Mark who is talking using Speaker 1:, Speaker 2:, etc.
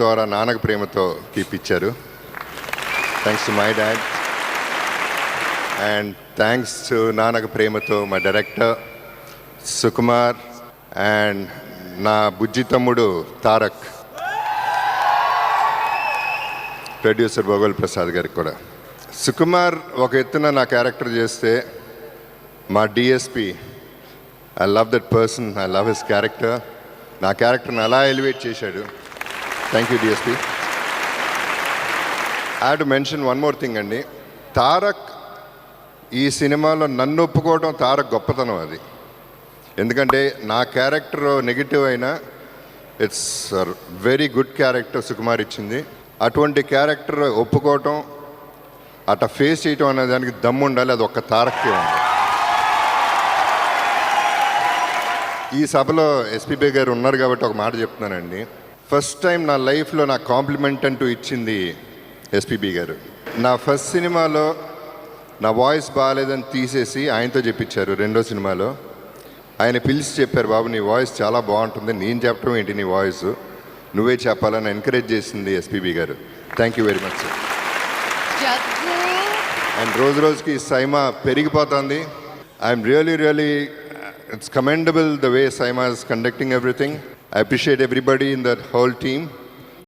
Speaker 1: ద్వారా నాన్నకు ప్రేమతో తీపిచ్చారు thanks to my dad and thanks to నాన్నకు ప్రేమతో మా డైరెక్టర్ సుకుమార్ అండ్ నా బుజ్జి తమ్ముడు తారక్. ప్రొడ్యూసర్ భోగోల్ ప్రసాద్ గారికి కూడా. సుకుమార్ ఒక ఎత్తున నా క్యారెక్టర్ చేస్తే మా DSP I love that person I love his character నా క్యారెక్టర్ని అలా ఎలివేట్ చేశాడు. Thank you DSP I to mention one more thing అండి తారక్ ఈ సినిమాలో నన్ను ఒప్పుకోవడం తారక్ గొప్పతనం అది. ఎందుకంటే నా క్యారెక్టర్ నెగిటివ్ అయినా it's very good character Sukumar ఇచ్చింది. అటువంటి క్యారెక్టర్ ఒప్పుకోవటం అట్ట ఫేస్ చేయటం అనే దానికి దమ్ము ఉండాలి అది ఒక్క తారక్కే ఉంది. ఈ సభలో ఎస్పీబీ గారు ఉన్నారు కాబట్టి ఒక మాట చెప్తున్నానండి. ఫస్ట్ టైం నా లైఫ్లో నా కాంప్లిమెంట్ అంటూ ఇచ్చింది ఎస్పీబీ గారు. నా ఫస్ట్ సినిమాలో నా వాయిస్ బాగాలేదని తీసేసి ఆయనతో చెప్పించారు రెండో సినిమాలో. ఆయన పిలిచి చెప్పారు బాబు నీ వాయిస్ చాలా బాగుంటుంది. నేను చెప్పడం ఏంటి నీ వాయిస్? నువ్వే చెప్పాలని ఎంకరేజ్ చేసింది ఎస్పీబీ గారు. Thank you very much sir and రోజు రోజుకి సైమా పెరిగిపోతుంది. I'm really really it's commendable the way SIIMA is conducting everything I appreciate everybody in the whole team.